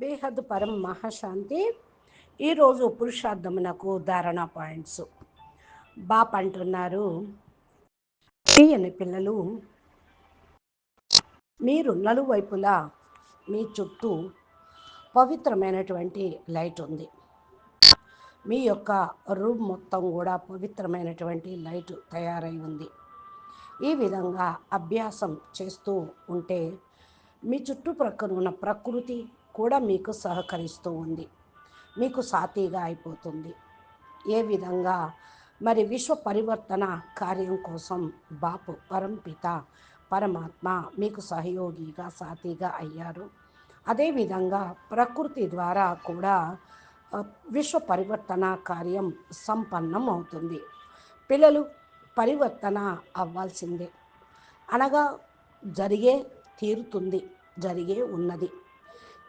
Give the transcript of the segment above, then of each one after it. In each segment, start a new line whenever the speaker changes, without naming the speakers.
బేహద్ పరం మహాశాంతి. ఈరోజు పురుషార్థమునకు ధారణ పాయింట్స్. బాప్ అంటున్నారు తీయని పిల్లలు మీరు నలువైపులా మీ చుట్టూ పవిత్రమైనటువంటి లైట్ ఉంది. మీ యొక్క రూమ్ మొత్తం కూడా పవిత్రమైనటువంటి లైట్ తయారై ఉంది. ఈ విధంగా అభ్యాసం చేస్తూ ఉంటే మీ చుట్టుప్రక్కన ఉన్న ప్రకృతి కూడా మీకు సహకరిస్తూ ఉంది. మీకు సాతీగా అయిపోతుంది. ఏ విధంగా? మరి విశ్వ పరివర్తన కార్యం కోసం బాపు పరంపిత పరమాత్మ మీకు సహయోగిగా సాతీగా అయ్యారు. అదేవిధంగా ప్రకృతి ద్వారా కూడా విశ్వ పరివర్తన కార్యం సంపన్నం అవుతుంది పిల్లలు పరివర్తన అవ్వాల్సిందే. అనగా జరిగే తీరుతుంది జరిగే ఉన్నది.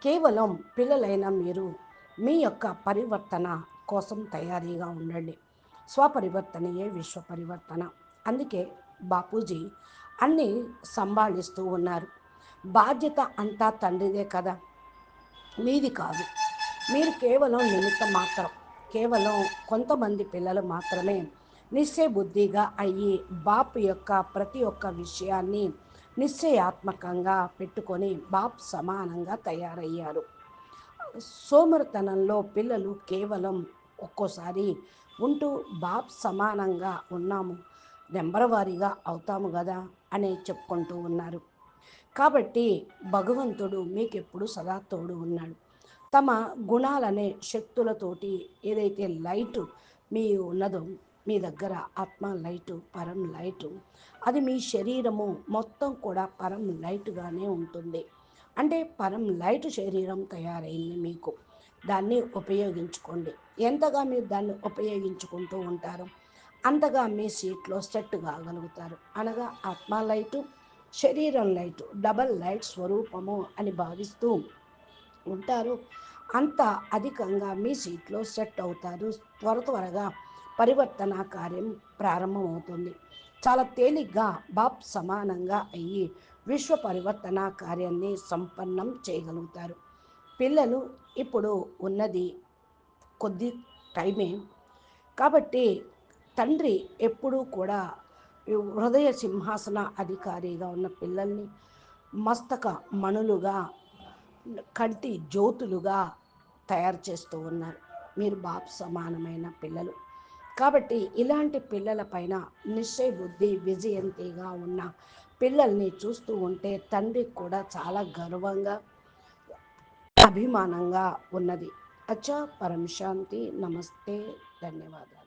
కేవలం పిల్లలైన మీరు మీ యొక్క పరివర్తన కోసం తయారీగా ఉండండి. స్వపరివర్తనయే విశ్వ పరివర్తన. అందుకే బాపూజీ అన్నీ సంభాళిస్తూ ఉన్నారు. బాధ్యత అంతా తండ్రిదే కదా? మీది కాదు. మీరు కేవలం నిమిత్తం మాత్రం కేవలం కొంతమంది పిల్లలు మాత్రమే నిశ్చయ బుద్ధిగా అయ్యి బాపు యొక్క ప్రతి ఒక్క విషయాన్ని నిశ్చయాత్మకంగా పెట్టుకొని బాప్ సమానంగా తయారయ్యారు. సోమరితనంలో పిల్లలు కేవలం ఒక్కోసారి ఉంటూ బాప్ సమానంగా ఉన్నాము నెంబర్ వారీగా అవుతాము కదా అని చెప్పుకుంటూ ఉన్నారు. కాబట్టి భగవంతుడు మీకెప్పుడు సదా తోడు ఉన్నాడు. తమ గుణాలనే శక్తులతోటి ఏదైతే లైటు మీ ఉన్నదో మీ దగ్గర ఆత్మ లైటు పరం లైటు. అది మీ శరీరము మొత్తం కూడా పరం లైట్గానే ఉంటుంది. అంటే పరం లైట్ శరీరం తయారైంది మీకు. దాన్ని ఉపయోగించుకోండి. ఎంతగా మీరు దాన్ని ఉపయోగించుకుంటూ ఉంటారు? అంతగా మీ సీట్లో సెట్ కాగలుగుతారు. అనగా ఆత్మ లైటు శరీరం లైటు డబల్ లైట్ స్వరూపము అని భావిస్తూ ఉంటారు. అంత అధికంగా మీ సీట్లో సెట్ అవుతారు. త్వర త్వరగా పరివర్తన కార్యం ప్రారంభమవుతుంది. చాలా తేలిగ్గా బాప్ సమానంగా అయ్యి విశ్వ పరివర్తన కార్యాన్ని సంపన్నం చేయగలుగుతారు. పిల్లలు ఇప్పుడు ఉన్నది కొద్ది టైమే. కాబట్టి తండ్రి ఎప్పుడూ కూడా హృదయ సింహాసన అధికారిగా ఉన్న పిల్లల్ని మస్తక మణులుగా కంటి జ్యోతులుగా తయారు చేస్తూ ఉన్నారు. మీరు బాప్ సమానమైన పిల్లలు. కాబట్టి ఇలాంటి పిల్లలపైన నిశ్చయ బుద్ధి విజయంతిగా ఉన్న పిల్లల్ని చూస్తూ ఉంటే తండ్రికి కూడా చాలా గర్వంగా అభిమానంగా ఉన్నది. అచ్చా పరమశాంతి నమస్తే ధన్యవాదాలు.